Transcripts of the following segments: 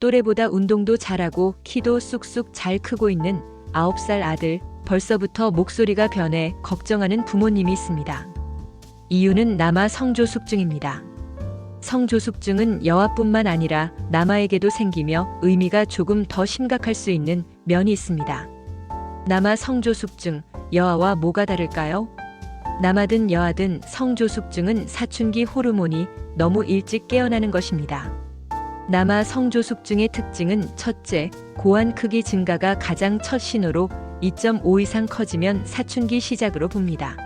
또래보다 운동도 잘하고 키도 쑥쑥 잘 크고 있는 9살 아들, 벌써부터 목소리가 변해 걱정하는 부모님이 있습니다. 이유는 남아 성조숙증입니다. 성조숙증은 여아뿐만 아니라 남아에게도 생기며 의미가 조금 더 심각할 수 있는 면이 있습니다. 남아 성조숙증, 여아와 뭐가 다를까요? 남아든 여아든 성조숙증은 사춘기 호르몬이 너무 일찍 깨어나는 것입니다. 남아 성조숙증의 특징은 첫째, 고환 크기 증가가 가장 첫 신호로 2.5 이상 커지면 사춘기 시작으로 봅니다.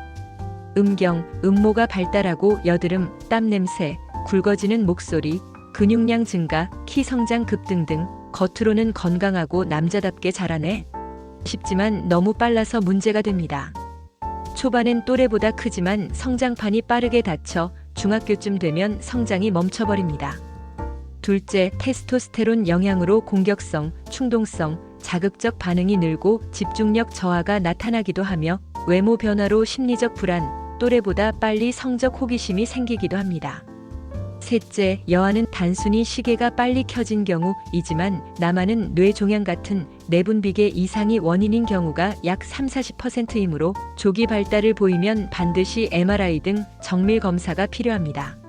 음경, 음모가 발달하고 여드름, 땀 냄새, 굵어지는 목소리, 근육량 증가, 키 성장 급 등 등 겉으로는 건강하고 남자답게 자라네 싶지만 너무 빨라서 문제가 됩니다. 초반엔 또래보다 크지만 성장판이 빠르게 닫혀 중학교쯤 되면 성장이 멈춰버립니다. 둘째, 테스토스테론 영향으로 공격성, 충동성, 자극적 반응이 늘고 집중력 저하가 나타나기도 하며 외모 변화로 심리적 불안, 또래보다 빨리 성적 호기심이 생기기도 합니다. 셋째, 여아는 단순히 시계가 빨리 켜진 경우이지만 남아는 뇌종양 같은 내분비계 이상이 원인인 경우가 약 3, 40%이므로 조기 발달을 보이면 반드시 MRI 등 정밀 검사가 필요합니다.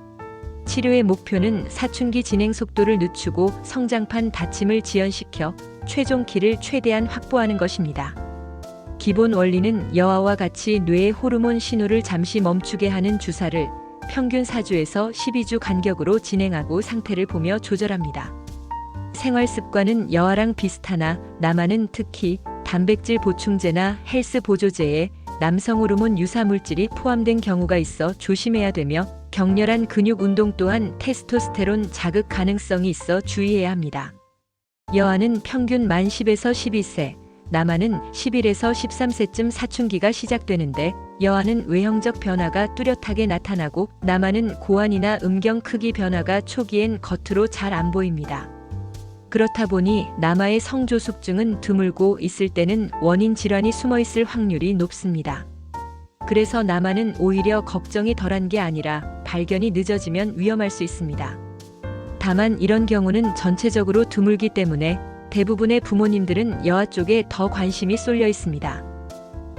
치료의 목표는 사춘기 진행 속도를 늦추고 성장판 닫힘을 지연시켜 최종 키를 최대한 확보하는 것입니다. 기본 원리는 여아와 같이 뇌의 호르몬 신호를 잠시 멈추게 하는 주사를 평균 4주에서 12주 간격으로 진행하고 상태를 보며 조절합니다. 생활 습관은 여아랑 비슷하나 남아는 특히 단백질 보충제나 헬스 보조제에 남성 호르몬 유사 물질이 포함된 경우가 있어 조심해야 되며 격렬한 근육 운동 또한 테스토스테론 자극 가능성이 있어 주의해야 합니다. 여아는 평균 만 10에서 12세, 남아는 11에서 13세쯤 사춘기가 시작되는데 여아는 외형적 변화가 뚜렷하게 나타나고 남아는 고환이나 음경 크기 변화가 초기엔 겉으로 잘 안 보입니다. 그렇다 보니 남아의 성조숙증은 드물고 있을 때는 원인 질환이 숨어 있을 확률이 높습니다. 그래서 남아는 오히려 걱정이 덜한 게 아니라 발견이 늦어지면 위험할 수 있습니다. 다만 이런 경우는 전체적으로 드물기 때문에 대부분의 부모님들은 여아 쪽에 더 관심이 쏠려 있습니다.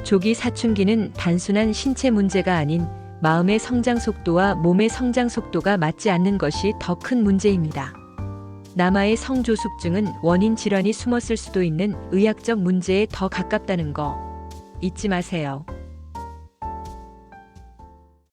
조기 사춘기는 단순한 신체 문제가 아닌 마음의 성장 속도와 몸의 성장 속도가 맞지 않는 것이 더 큰 문제입니다. 남아의 성조숙증은 원인 질환이 숨었을 수도 있는 의학적 문제에 더 가깝다는 거 잊지 마세요.